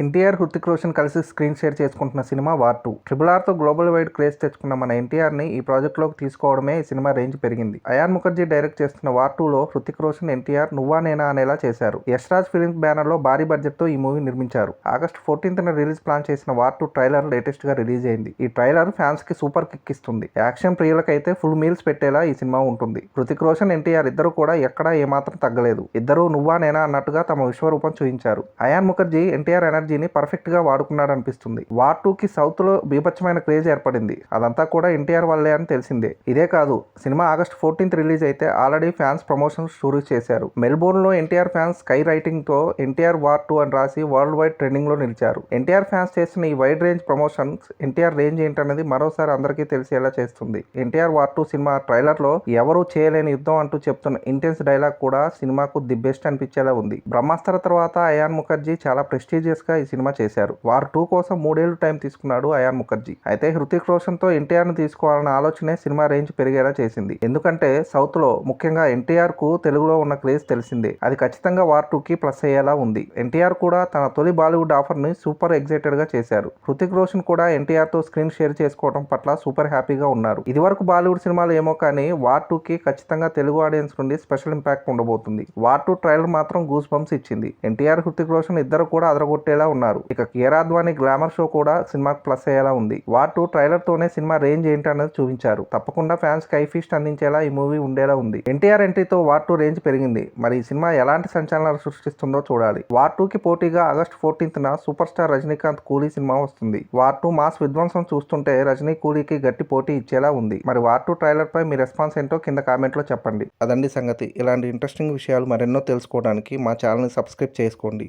ఎన్టీఆర్ హృతిక్ రోషన్ కలిసి screen share చేసుకుంటున్న cinema war two. Triple ఆర్తో గ్లోబల్ వైడ్ క్రేజ్ తెచ్చుకున్న మన ఎన్టీఆర్ని ఈ ప్రాజెక్ట్లోకి తీసుకోవడమే ఈ సినిమా రేంజ్ పెరిగింది. అయాన్ ముఖర్జీ డైరెక్ట్ చేస్తున్న వార్ టూలో హృతిక్ రోషన్ ఎన్టీఆర్ నువ్వా నేనా అనేలా చేశారు. యశ్రాజ్ ఫిలిమ్స్ బ్యానర్లో భారీ బడ్జెట్తో ఈ మూవీ నిర్మించారు. ఆగస్ట్ ఫోర్టీన్త్న రిలీజ్ ప్లాన్ చేసిన వార్ టూ ట్రైలర్ లేటెస్ట్గా రిలీజ్ అయింది. ఈ ట్రైలర్ ఫ్యాన్స్కి సూపర్ కిక్ ఇస్తుంది. యాక్షన్ ప్రియులకైతే ఫుల్ మీల్స్ పెట్టేలా ఈ సినిమా ఉంటుంది. హృతిక్ రోషన్ ఎన్టీఆర్ ఇద్దరు కూడా ఎక్కడా ఏమాత్రం తగ్గలేదు. ఇద్దరు నువ్వా నేనా అన్నట్టుగా తమ విశ్వరూపం చూపించారు. అయాన్ ముఖర్జీ ఎన్టీఆర్ ఎనర్జీని పర్ఫెక్ట్గా వాడుకున్నాడు అనిపిస్తుంది వార్ టూ కి సౌత్లో బీభత్సమైన క్రేజ్ ఏర్పడింది. అదంతా కూడా ఎన్టీఆర్ వల్లే అని తెలిసిందే. ఇదే కాదు సినిమా ఆగస్ట్ ఫోర్టీన్త్ రిలీజ్ అయితే ఆల్రెడీ ఫ్యాన్స్ ప్రమోషన్ షురూ చేశారు. మెల్బోర్న్లో ఎన్టీఆర్ ఫ్యాన్స్ స్కై రైటింగ్తో ఎన్టీఆర్ వార్ టూ అని రాసి వరల్డ్ వైడ్ ట్రెండింగ్లో నిలిచారు. ఎన్టీఆర్ ఫ్యాన్స్ చేసిన ఈ wide range promotions NTR range ఏంటనేది మరోసారి అందరికీ తెలిసేలా చేస్తుంది. ఎన్టీఆర్ వార్ టూ సినిమా ట్రైలర్లో ఎవరూ చేయలేని యుద్ధం అంటూ చెప్తున్న ఇంటెన్స్ డైలాగ్ కూడా సినిమాకు ది బెస్ట్ అనిపించేలా ఉంది. బ్రహ్మాస్త్ర తర్వాత అయాన్ ముఖర్జీ చాలా ప్రెస్టీజియస్ గా ఈ సినిమా చేశారు. వార్ టూ కోసం మూడేళ్ళు టైం తీసుకున్నాడు అయాన్ ముఖర్జీ. అయితే హృతిక్ రోషన్తో ఎన్టీఆర్ను తీసుకోవాలన్న ఆలోచనే సినిమా రేంజ్ పెరిగేలా చేసింది. ఎందుకంటే సౌత్లో ముఖ్యంగా ఎన్టీఆర్కు తెలుగులో ఉన్న క్రేజ్ తెలిసిందే. అది ఖచ్చితంగా వార్ టూ కి ప్లస్ అయ్యేలా ఉంది. ఎన్టీఆర్ కూడా తన తొలి బాలీవుడ్ ఆఫర్ని సూపర్ ఎగ్జైటెడ్గా చేశారు. హృతిక్ రోషన్ కూడా ఎన్టీఆర్తో స్క్రీన్ షేర్ చేసుకోవడం పట్ల సూపర్ హ్యాపీగా ఉన్నారు. ఇదివరకు బాలీవుడ్ సినిమాలు ఏమో కానీ వార్ టూ కి ఖచ్చితంగా తెలుగు ఆడియన్స్ నుండి స్పెషల్ ఇంపాక్ట్ ఉండబోతుంది. వార్ టూ ట్రైలర్ మాత్రం గూస్ బంప్స్ ఇచ్చింది. ఎన్టీఆర్ హృతిక్ రోషన్ ఇద్దరు కూడా అదరగొట్టేలా ఉన్నారు. ఇక కేరాద్వాని గ్లామర్ షో కూడా సినిమాకు ప్లస్ అయ్యేలా ఉంది. వార్ టూ ట్రైలర్ తోనే సినిమా రేంజ్ ఏంటి అనేది చూపించారు. తప్పకుండా ఫ్యాన్స్ కైఫీస్ట్ అందించేలా ఈ మూవీ ఉండేలా ఉంది. ఎన్టీఆర్ ఎంట్రీతో వార్ టూ రేంజ్ పెరిగింది. మరి ఈ సినిమా ఎలాంటి సంచలనాలు సృష్టిస్తుందో చూడాలి. వార్ టూకి పోటీగా ఆగస్ట్ ఫోర్టీన్త్ న super star Rajinikanth Coolie cinema వస్తుంది. వార్ టూ మాస్ విధ్వంసం చూస్తుంటే రజనీ కూలీకి గట్టి పోటీ ఇచ్చేలా ఉంది. మరి వార్ టూ ట్రైలర్ పై మీ రెస్పాన్స్ ఏంటో కింద కామెంట్లో చెప్పండి. అదండి సంగతి. ఇలాంటి ఇంట్రెస్టింగ్ విషయాలు మరెన్నో తెలుసుకోవడానికి మా ఛానల్ని సబ్స్క్రైబ్ చేసుకోండి.